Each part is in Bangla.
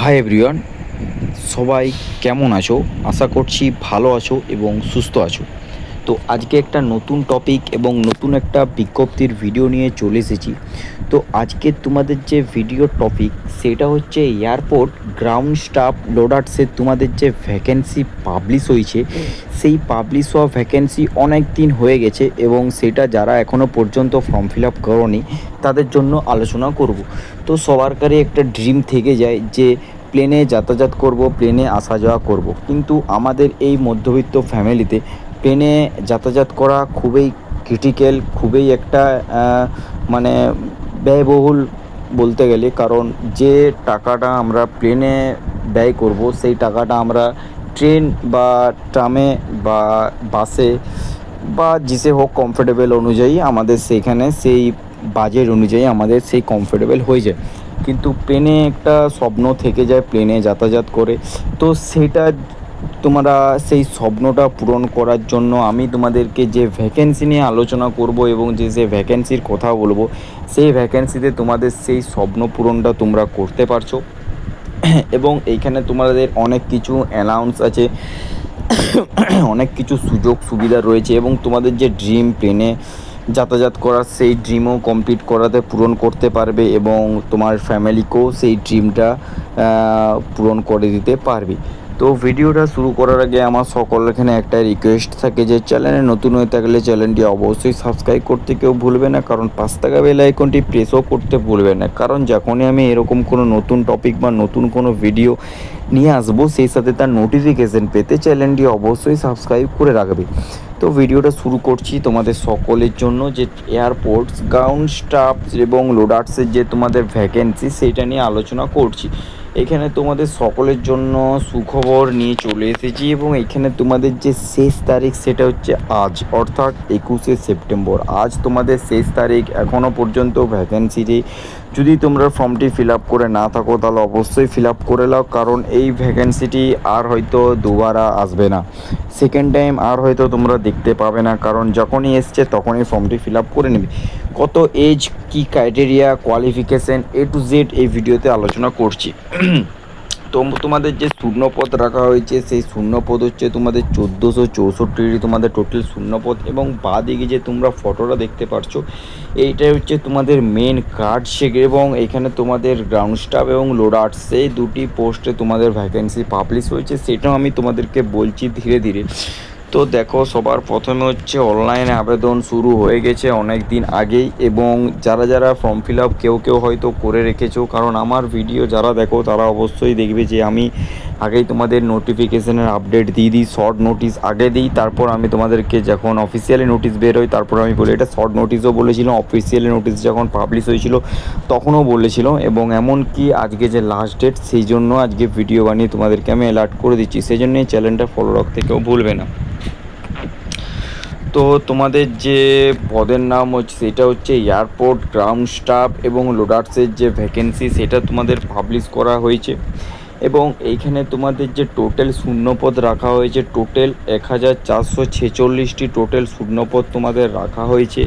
হাই এভরিওয়ান সবাই কেমন আছো? আশা করছি ভালো আছো এবং সুস্থ আছো। তো আজকে একটা নতুন টপিক এবং নতুন একটা বিজ্ঞপ্তির ভিডিও নিয়ে চলে এসেছি। তো আজকে তোমাদের যে ভিডিও টপিক সেটা হচ্ছে এয়ারপোর্ট গ্রাউন্ড স্টাফ লোডার্সের তোমাদের যে ভ্যাকেন্সি পাবলিশ হয়েছে, সেই পাবলিশ হওয়া ভ্যাকেন্সি অনেক দিন হয়ে গেছে এবং সেটা যারা এখনও পর্যন্ত ফর্ম ফিল আপ করনি, তাদের জন্য আলোচনা করব। তো সবারকারই একটা ড্রিম থেকে যায় যে প্লেনে যাতায়াত করব প্লেনে আসা যাওয়া করব। কিন্তু আমাদের এই মধ্যবিত্ত ফ্যামিলিতে প্লেনে যাতায়াত করা খুবই ক্রিটিক্যাল খুবই একটা মানে ব্যয়বহুল বলতে গেলে। কারণ যে টাকাটা আমরা প্লেনে ব্যয় করব, সেই টাকাটা আমরা ট্রেন বা ট্রামে বা বাসে বা যেসে হোক কমফোর্টেবল অনুযায়ী আমাদের সেইখানে সেই বাজেট অনুযায়ী আমাদের সেই কমফোর্টেবল হয়ে যায়। কিন্তু প্লেনে একটা স্বপ্ন থেকে যায়, প্লেনে যাতায়াত করে। তো সেটা তোমরা সেই স্বপ্নটা পূরণ করার জন্য আমি তোমাদেরকে যে ভ্যাকেন্সি নিয়ে আলোচনা করব এবং যে যে ভ্যাকেন্সির কথা বলব, সেই ভ্যাকেন্সিতে তোমাদের সেই স্বপ্ন পূরণটা তোমরা করতে পারছ। এবং এইখানে তোমাদের অনেক কিছু অ্যানাউন্স আছে, অনেক কিছু সুযোগ সুবিধা রয়েছে এবং তোমাদের যে ড্রিম প্লেনে যাতায়াত করার সেই ড্রিমও কমপ্লিট করাতে পূরণ করতে পারবে এবং তোমার ফ্যামিলিকেও সেই ড্রিমটা পূরণ করে দিতে পারবে। তো ভিডিওটা শুরু করার আগে আমার সকল এখানে একটা রিকোয়েস্ট থাকে যে চ্যানেলে নতুন হয়ে থাকলে চ্যানেলটি অবশ্যই সাবস্ক্রাইব করতে কেউ ভুলবে না, কারণ পাঁচ টাকা বেল আইকনটি প্রেসও করতে ভুলবে না। কারণ যখনই আমি এরকম কোনো নতুন টপিক বা নতুন কোনো ভিডিও নিয়ে আসব, সেই সাথে তার নোটিফিকেশন পেতে চ্যানেলটি অবশ্যই সাবস্ক্রাইব করে রাখবে। তো ভিডিওটা শুরু করছি তোমাদের সকলের জন্য যে এয়ারপোর্টস গ্রাউন্ড স্টাফ এবং লোডার্সের যে তোমাদের ভ্যাকেন্সি সেটা নিয়ে আলোচনা করছি। এখানে তোমাদের সকলের জন্য সুখবর নিয়ে চলে এসেছি এবং এখানে তোমাদের যে শেষ তারিখ সেটা হচ্ছে আজ, অর্থাৎ একুশে সেপ্টেম্বর। আজ তোমাদের শেষ তারিখ এখনও পর্যন্ত ভ্যাকেন্সিটি যদি তোমরা ফর্মটি ফিল আপ করে না থাকো, তাহলে অবশ্যই ফিল আপ করে নাও কারণ এই ভ্যাকেন্সিটি আর হয়তো দুবারা আসবে না। সেকেন্ড টাইম আর হয়তো তোমরা দেখতে পাবে না, কারণ যখনই এসছে তখনই ফর্মটি ফিল আপ করে নেবে। কত এজ কি criteria qualification A to Z এই ভিডিওতে আলোচনা করছি। তো তোমাদের যে শূন্যপদ রাখা হয়েছে, সেই শূন্যপদ হচ্ছে তোমাদের চোদ্দোশো চৌষট্টি তোমাদের টোটাল শূন্যপদ এবং বা দিকে যে তোমরা ফটোটা দেখতে পারছ, এইটাই হচ্ছে তোমাদের মেন কার্ড শেক এবং এখানে তোমাদের গ্রাউন্ড স্টাফ এবং লোডার্স সেই দুটি পোস্টে তোমাদের ভ্যাকেন্সি পাবলিশ হয়েছে, সেটাও আমি তোমাদেরকে বলছি ধীরে ধীরে। তো দেখো, সবার প্রথমে হচ্ছে অনলাইনে আবেদন শুরু হয়ে গেছে অনেক দিন আগেই এবং যারা যারা ফর্ম ফিল আপ কেউ কেউ হয়তো করে রেখেছো, কারণ আমার ভিডিও যারা দেখো তারা অবশ্যই দেখবে যে আমি আগেই তোমাদের নোটিফিকেশনের আপডেট দিয়ে দিই শর্ট নোটিশ আগে দিই, তারপর আমি তোমাদেরকে যখন অফিসিয়ালি নোটিশ বের হয় তারপর আমি বলি, এটা শর্ট নোটিশও বলেছিলাম অফিসিয়ালি নোটিশ যখন পাবলিশ হয়েছিল তখনও বলেছিলাম এবং এমনকি আজকে যে লাস্ট ডেট সেই জন্য আজকে ভিডিও বানিয়ে তোমাদেরকে আমি অ্যালার্ট করে দিচ্ছি, সেই জন্য চ্যানেলটা ফলো রাখতে কেউ ভুলবে না। তো তোমাদের যে পদের নাম হচ্ছে, সেটা হচ্ছে এয়ারপোর্ট গ্রাউন্ড স্টাফ এবং লোডার্সের যে ভ্যাকেন্সি, সেটা তোমাদের পাবলিশ করা হয়েছে। এবং এইখানে তোমাদের যে টোটাল শূন্যপদ রাখা হয়েছে টোটাল এক হাজার চারশো ছেচল্লিশটি টোটাল শূন্যপদ তোমাদের রাখা হয়েছে।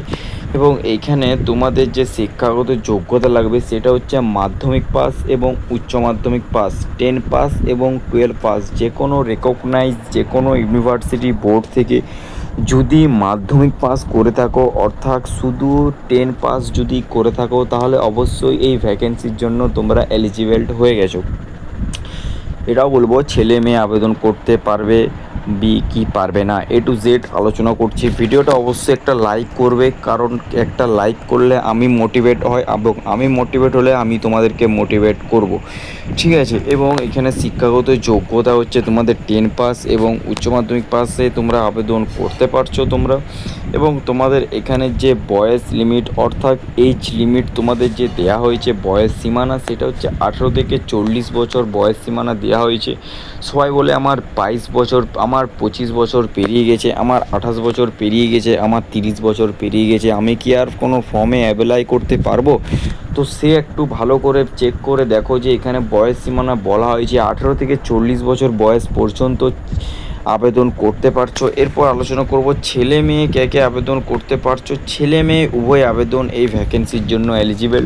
এবং এইখানে তোমাদের যে শিক্ষাগত যোগ্যতা লাগবে, সেটা হচ্ছে মাধ্যমিক পাস এবং উচ্চ মাধ্যমিক পাস টেন পাস এবং টুয়েলভ পাস যে কোনো রেকগনাইজ যে কোনো ইউনিভার্সিটি বোর্ড থেকে যদি মাধ্যমিক পাস করে থাকো, অর্থাৎ শুধু টেন পাস যদি করে থাকো, তাহলে অবশ্যই এই ভ্যাকেন্সির জন্য তোমরা এলিজিবেল হয়ে গেছো। এটাও বলব ছেলে মেয়ে আবেদন করতে পারবে। বি কি পারবে না এ টু জেড আলোচনা করছি। ভিডিওটা অবশ্যই একটা লাইক করবে, কারণ একটা লাইক করলে আমি মোটিভেট হয় এবং আমি মোটিভেট হলে আমি তোমাদেরকে মোটিভেট করব। ঠিক আছে, এবং এখানে শিক্ষাগত যোগ্যতা হচ্ছে তোমাদের টেন পাস এবং উচ্চ মাধ্যমিক পাসে তোমরা আবেদন করতে পারছ তোমরা। এবং তোমাদের এখানে যে বয়স লিমিট, অর্থাৎ এজ লিমিট তোমাদের যে দেয়া হয়েছে বয়স সীমানা, সেটা হচ্ছে আঠেরো থেকে চল্লিশ বছর বয়স সীমানা দেওয়া হয়েছে। সবাই বলে আমার বাইশ বছর, আমার পঁচিশ বছর পেরিয়ে গেছে, আমার আঠাশ বছর পেরিয়ে গেছে, আমার তিরিশ বছর পেরিয়ে গেছে, আমি কি আর কোনো ফর্মে অ্যাপ্লাই করতে পারব? তো সে একটু ভালো করে চেক করে দেখো যে এখানে বয়স সীমানা বলা হয়েছে, আঠেরো থেকে চল্লিশ বছর বয়স পর্যন্ত আবেদন করতে পারছ। এরপর আলোচনা করব ছেলে মেয়ে কে কে আবেদন করতে পারছ। ছেলে মেয়ে, উভয় আবেদন এই ভ্যাকেন্সির জন্য এলিজিবল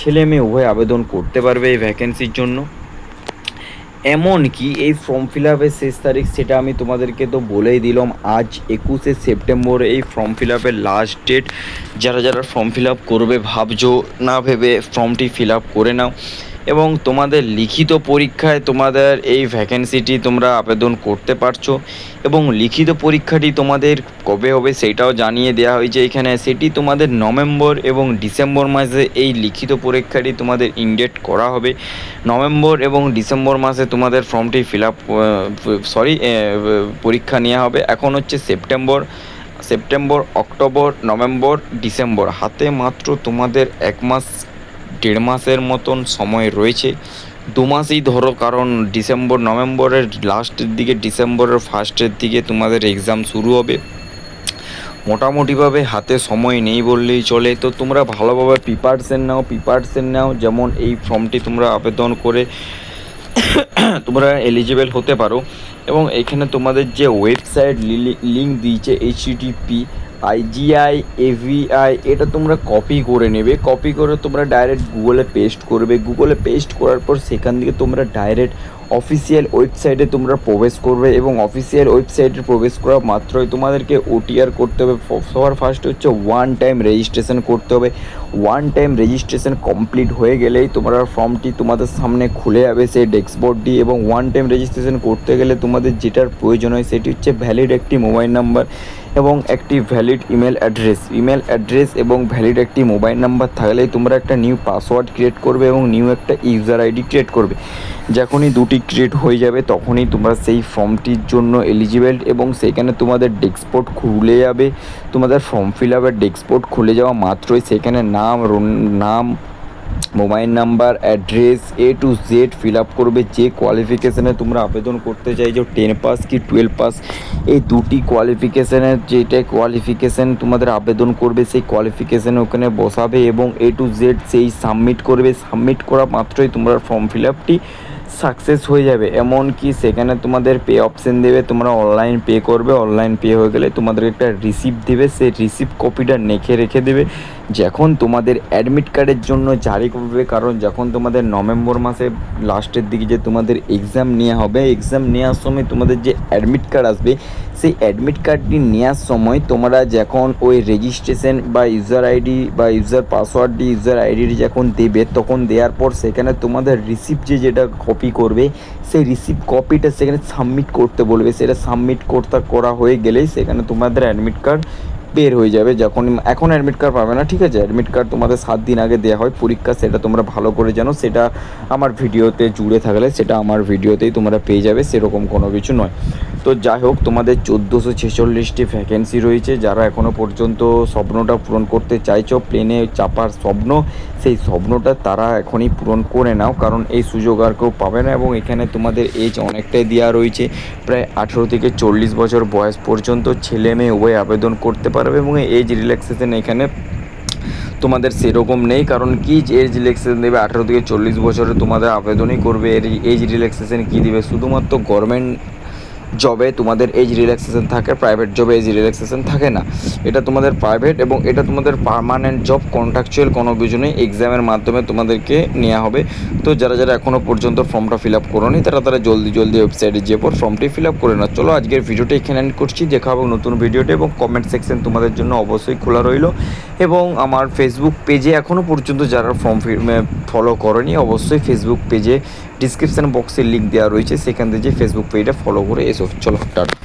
ছেলে মেয়ে, উভয় আবেদন করতে পারবে এই ভ্যাকেন্সির জন্য। এমনকি এই ফর্ম ফিল আপের শেষ তারিখ সেটা আমি তোমাদেরকে তো বলেই দিলাম, আজ একুশে সেপ্টেম্বর এই ফর্ম ফিল আপের লাস্ট ডেট যারা যারা ফর্ম ফিল আপ করবে, ভাবছ না ভেবে ফর্মটি ফিল আপ করে নাও। এবং তোমাদের লিখিত পরীক্ষায় তোমাদের এই ভ্যাকেন্সিটি তোমরা আবেদন করতে পারছ এবং লিখিত পরীক্ষাটি তোমাদের কবে হবে সেটাও জানিয়ে দেওয়া হয়েছে এখানে। সেটি তোমাদের নভেম্বর এবং ডিসেম্বর মাসে এই লিখিত পরীক্ষাটি তোমাদের ইনডেট করা হবে। নভেম্বর এবং ডিসেম্বর মাসে তোমাদের ফর্মটি ফিল আপ সরি পরীক্ষা নেওয়া হবে। এখন হচ্ছে September September, October, November, December. হাতে মাত্র তোমাদের এক মাস দেড় মাসের মতন সময় রয়েছে। দু মাসই ধরো, কারণ ডিসেম্বর, নভেম্বরের লাস্টের দিকে, ডিসেম্বরের ফার্স্টের দিকে তোমাদের এক্সাম শুরু হবে। মোটামুটিভাবে হাতে সময় নেই বললেই চলে। তো তোমরা ভালোভাবে প্রিপারেশন নাও প্রিপারেশন নাও। যেমন এই ফর্মটি তোমরা আবেদন করে তোমরা এলিজিবল হতে পারো। এবং এখানে তোমাদের যে ওয়েবসাইট লিঙ্ক দিয়েছে এইচটিপি আইজিআই এভিআই এটা তোমরা কপি করে নেবে। কপি করে তোমরা ডাইরেক্ট গুগলে পেস্ট করবে। গুগলে পেস্ট করার পর সেখান থেকে তোমরা ডাইরেক্ট অফিসিয়াল ওয়েবসাইটে তোমরা প্রবেশ করবে এবং অফিসিয়াল ওয়েবসাইটে প্রবেশ করা মাত্রই তোমাদেরকে ওটিআর করতে হবে। সবার ফার্স্ট হচ্ছে ওয়ান টাইম রেজিস্ট্রেশন করতে হবে। ওয়ান টাইম রেজিস্ট্রেশন কমপ্লিট হয়ে গেলেই তোমরা ফর্মটি তোমাদের সামনে খুলে যাবে সেই ডেস্কবোর্ডটি এবং ওয়ান টাইম রেজিস্ট্রেশন করতে গেলে তোমাদের যেটার প্রয়োজন হয় সেটি হচ্ছে ভ্যালিড একটি মোবাইল নাম্বার এবং একটি valid email address email address এবং ভ্যালিড একটি মোবাইল নাম্বার থাকলেই তোমরা একটা নিউ পাসওয়ার্ড ক্রিয়েট করবে এবং নিউ একটা ইউজার আইডি ক্রিয়েট করবে। যখনই দুটি ক্রিয়েট হয়ে যাবে, তখনই তোমরা সেই ফর্মটির জন্য এলিজিবেল এবং সেখানে তোমাদের ডেস্কবোর্ড খুলে যাবে। তোমাদের ফর্ম ফিল আপের ডেস্কবোর্ড খুলে যাওয়া মাত্রই সেখানে নাম নাম mobile number address A to Z fill up করবে। যে কোয়ালিফিকেশানে তোমরা আবেদন করতে চাইছো টেন পাস কি টুয়েলভ পাস এই দুটি কোয়ালিফিকেশানের যেটা কোয়ালিফিকেশান তোমাদের আবেদন করবে, সেই কোয়ালিফিকেশান ওখানে বসাবে এবং এ টু জেড সেই সাবমিট করবে। সাবমিট করা মাত্রই তোমরা ফর্ম ফিল আপটি সাকসেস হয়ে যাবে। এমন কি সেখানে তোমাদের পে অপশন দেবে, তোমরা অনলাইন পে করবে। অনলাইন পে হয়ে গেলে তোমাদের একটা রিসিপ্ট দেবে। সেই রিসিপ্ট কপিটা নেখে রেখে দেবে। যখন তোমাদের অ্যাডমিট কার্ডের জন্য জারি করবে, কারণ যখন তোমাদের নভেম্বর মাসে লাস্টের দিকে যে তোমাদের এক্সাম নেওয়া হবে এক্সাম নেওয়ার সময় তোমাদের যে অ্যাডমিট কার্ড আসবে সেই অ্যাডমিট কার্ডটি নেওয়ার সময় তোমরা যখন ওই রেজিস্ট্রেশন বা ইউজার আইডি বা ইউজার পাসওয়ার্ডটি ইউজার আইডিটি যখন দেবে, তখন দেওয়ার পর সেখানে তোমাদের রিসিপ্ট যে যেটা কপি করবে, সেই রিসিপ্ট কপিটা সেখানে সাবমিট করতে বলবে। সেটা সাবমিট করতে করা হয়ে গেলেই সেখানে তোমাদের অ্যাডমিট কার্ড বের হয়ে যাবে যখন এখন অ্যাডমিট কার্ড পাবে না, ঠিক আছে? অ্যাডমিট কার্ড তোমাদের সাত দিন আগে দেওয়া হয়, পরীক্ষা সেটা তোমরা ভালো করে জানো, সেটা আমার ভিডিওতে জুড়ে থাকলে সেটা আমার ভিডিওতেই তোমরা পেয়ে যাবে, সেরকম কোনো কিছু নয়। তো যাই হোক, তোমাদের চোদ্দোশো ছেচল্লিশটি ভ্যাকেন্সি রয়েছে, যারা এখনও পর্যন্ত স্বপ্নটা পূরণ করতে চাইছো প্লেনে চাপার স্বপ্ন, সেই স্বপ্নটা তারা এখনই পূরণ করে নাও, কারণ এই সুযোগ আর কেউ পাবে না এবং এখানে তোমাদের এজ অনেকটাই দেওয়া রয়েছে, প্রায় আঠেরো থেকে চল্লিশ বছর বয়স পর্যন্ত ছেলে মেয়ে উভয় আবেদন করতে পারবে এবং এজ রিল্যাক্সেশন এখানে তোমাদের সেরকম নেই। কারণ কি এজ রিল্যাক্সেশন দেবে? আঠেরো থেকে চল্লিশ বছরে তোমাদের আবেদনই করবে। এর এজ রিল্যাক্সেশন কী দেবে? শুধুমাত্র গভর্নমেন্ট জবে তোমাদের এজ রিল্যাক্সেশন থাকে প্রাইভেট জবে এজ রিল্যাক্সেশন থাকে না। এটা তোমাদের প্রাইভেট এবং এটা তোমাদের পার্মানেন্ট জব কন্ট্রাকচুয়াল কোনো কিছু নেই। এক্সামের মাধ্যমে তোমাদেরকে নেওয়া হবে। তো যারা যারা এখনও পর্যন্ত ফর্মটা ফিল আপ করোনি, তারা তারা জলদি জলদি ওয়েবসাইটে যেয়ে পর ফর্মটি ফিল আপ করে নাও। চলো আজকের ভিডিওটা এখানে এন্ড করছি। দেখা হবে নতুন ভিডিওটা এবং কমেন্ট সেকশন তোমাদের জন্য অবশ্যই খোলা রইল। এবং আমার ফেসবুক পেজে এখনও পর্যন্ত যারা ফর্ম ফলো করনি, অবশ্যই ফেসবুক পেজে ডিসক্রিপশান বক্সে লিঙ্ক দেওয়া রয়েছে, সেখান থেকে যে ফেসবুক পেজটা ফলো করে এসো। চলো, টাটা।